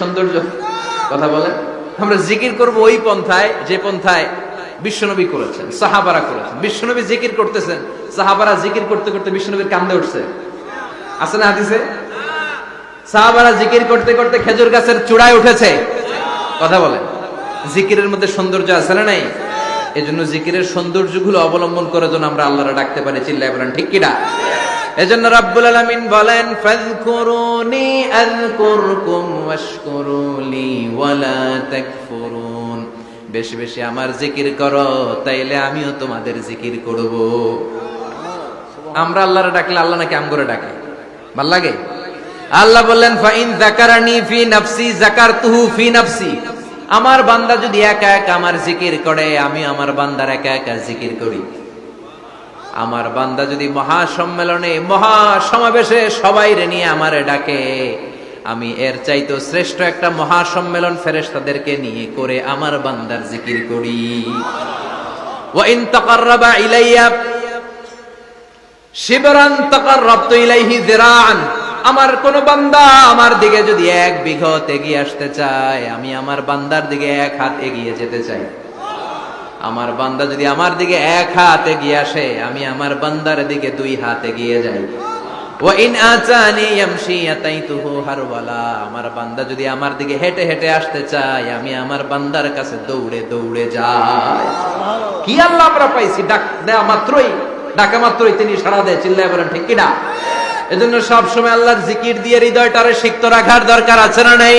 সৌন্দর্য কথা বলেন আমরা জিকির করব ওই পন্থায়, যে পন্থায় বিশ্বনবী করেছেন, সাহাবারা করেছেন। বিশ্বনবী জিকির করতেছেন, সাহাবারা জিকির করতে করতে বিশ্বনবীর কান্দে উঠছে। আছে না হাদিসে? সাহাবারা জিকির করতে করতে খেজুর গাছের চূড়ায় উঠেছে। কথা বলেন জিকিরের মধ্যে সৌন্দর্য আছে না নাই? এই জন্য জিকিরের সৌন্দর্যগুলো অবলম্বন করে যেন আমরা আল্লাহরা ডাকতে পারি। চিল্লায় বলেন, ঠিক কিনা এজন্য রাব্বুল আলামিন বলেন, ফাযকুরুনি আযকুরকুম ওয়াশকুরুলি ওয়ালা তাকফুরুন। বেশি বেশি আমার জিকির করো, তাইলে আমিও তোমাদের জিকির করব। আমরা আল্লাহরে ডাকলে আল্লাহ নাকি আম করে ডাকে? ভালো লাগে? আল্লাহ বললেন, ফাইন যাকারানি ফি নাফসি যাকারতুহু ফি নাফসি। আমার বান্দা যদি একা একা আমার জিকির করে আমি আমার বান্দার একা একা জিকির করি। আমার বান্দা যদি মহা সম্মেলনে মহা সমাবেশে সবাই রে নিয়ে আমারে ডাকে, আমি এর চাইতো শ্রেষ্ঠ একটা মহা সম্মেলন ফেরেশতাদেরকে নিয়ে করে আমার বান্দার জিকির করি। শিবরান ইলাইহি আমার কোন বান্দা আমার দিকে যদি এক বিঘত এগিয়ে আসতে চায়, আমি আমার বান্দার দিকে এক হাত এগিয়ে যেতে চাই। আমার বান্দা যদি আমার দিকে এক হাত এগিয়ে আসে, আমি আমার বান্দার দিকে দুই হাত এগিয়ে যাই। আমার বান্দা যদি আমার দিকে আসতে আমি আমার বান্দার কাছে দৌড়ে দৌড়ে যাই। কি আল্লাহ আমরা পাইছি? ডাক দেয়া মাত্রই, ডাকা মাত্রই তিনি সাড়া দেয়, চিল্লায় বলেন, ঠিক কিনা? এজন্য সব সময় আল্লাহর জিকির দিয়ে হৃদয়টারে সিক্ত রাখার দরকার আছে না নাই?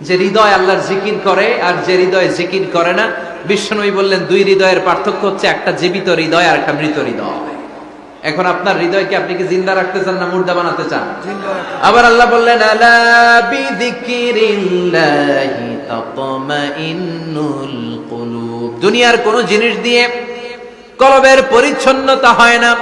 যে হৃদয় আল্লাহর জিকির করে আর যে হৃদয় জিকির করে না বিশ্বনবী বললেন দুই হৃদয়ের পার্থক্য হচ্ছে একটা জীবিত হৃদয় আর একটা মৃত হৃদয়। এখন আপনার হৃদয়কে আপনি কি জিন্দা রাখতে চান না মুর্দা বানাতে চান? আবার আল্লাহ বললেন দুনিয়ার কোন জিনিস দিয়ে কলবের পরিচ্ছন্নতা হয় না।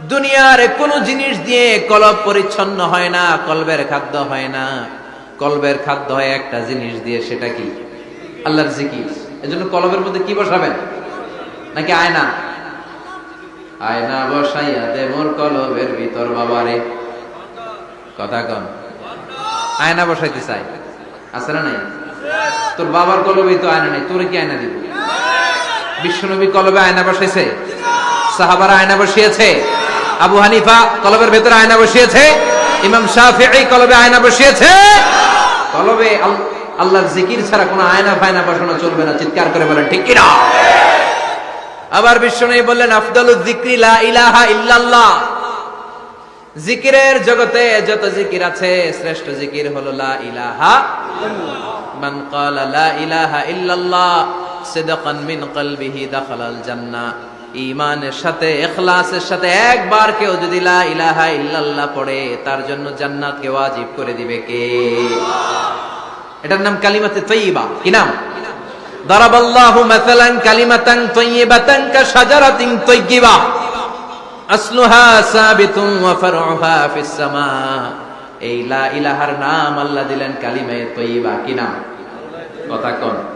দুনিয়ার কোন জিনিস দিয়ে কলব পরিচ্ছন্ন হয় না কলবের খাদ্য হয় না। কলবের খাদ্য হয় একটা জিনিস দিয়ে সেটা কি? আল্লাহর জিকির। এজন্য কলবের মধ্যে কি বসাবেন? নাকি আয়না? আয়না বসাইয়া দে মোর কলবের ভিতর বাবারে। কথা কন। আয়না বসাইতে চাই। আছে না নাই? তোর বাবার কলবে তো আয়না নেই তোর কি আয়না দিব? বিশ্বনবী কলবে আয়না বসাইছে? সাহাবারা আয়না বসিয়েছে? আবু হানিফা কলবের ভেতরে আয়না বসিয়েছে। ইমাম শাফিঈ কলবে আয়না বসিয়েছে। কলবে আল্লাহর জিকির ছাড়া কোনো আয়না ফায়না বসানো চলবে না। চিৎকার করে বলেন, ঠিক কিনা? আবার বিশ্বনবী বললেন, আফদালুজ যিকরি ইলাহা ইল্লাল্লাহ। জিকিরের জগতে যত জিকির আছে, শ্রেষ্ঠ জিকির হলো লা ইলাহা মান ক্বালা লা ইলাহা ইল্লাল্লাহ, সিদকান মিন কলবিহি দাখালাল জান্নাহ। ইমানের সাথে এখলাসের সাথে একবার কেউ যদি লা ইলাহা ইল্লাল্লাহ পড়ে, তার জন্য জান্নাত জান্নাতকে ওয়াজিব করে দিবে কে? এটার নাম কালিমাতে তৈবা কি নাম? দারাবাল্লাহু মাসালান কালিমাতান তৈবাতান কা শাজারাতিন তৈয়িবা। আসলুহা সাবিতুন ওয়া ফারউহা ফিস সামা। এই লা ইলাহার নাম আল্লাহ দিলেন কালিমায়ে তৈবা কি নাম? কথা কোন।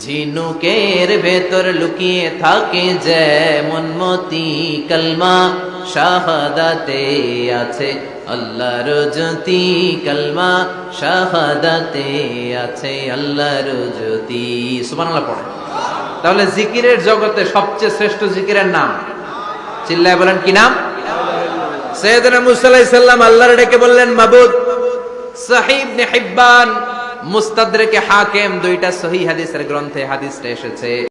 ঝিনুকের ভেতর লুকিয়ে থাকে যেমন মতি কলমা, শাহাদাতে আছে আল্লাহর জ্যোতি, কলমা শাহাদাতে আছে আল্লাহর জ্যোতি। সুবহানাল্লাহ পড়ে। তাহলে জিকিরের জগতে সবচেয়ে শ্রেষ্ঠ জিকিরের নাম? চিল্লায় বলেন, কি নাম? সৈয়দনা মুসা আল্লাহর ডেকে বললেন, মাবুদ, সাহিব নে হিব্বান মুস্তাদরেকে হাকেম দুইটা সহি হাদিসের গ্রন্থে হাদিসটা এসেছে।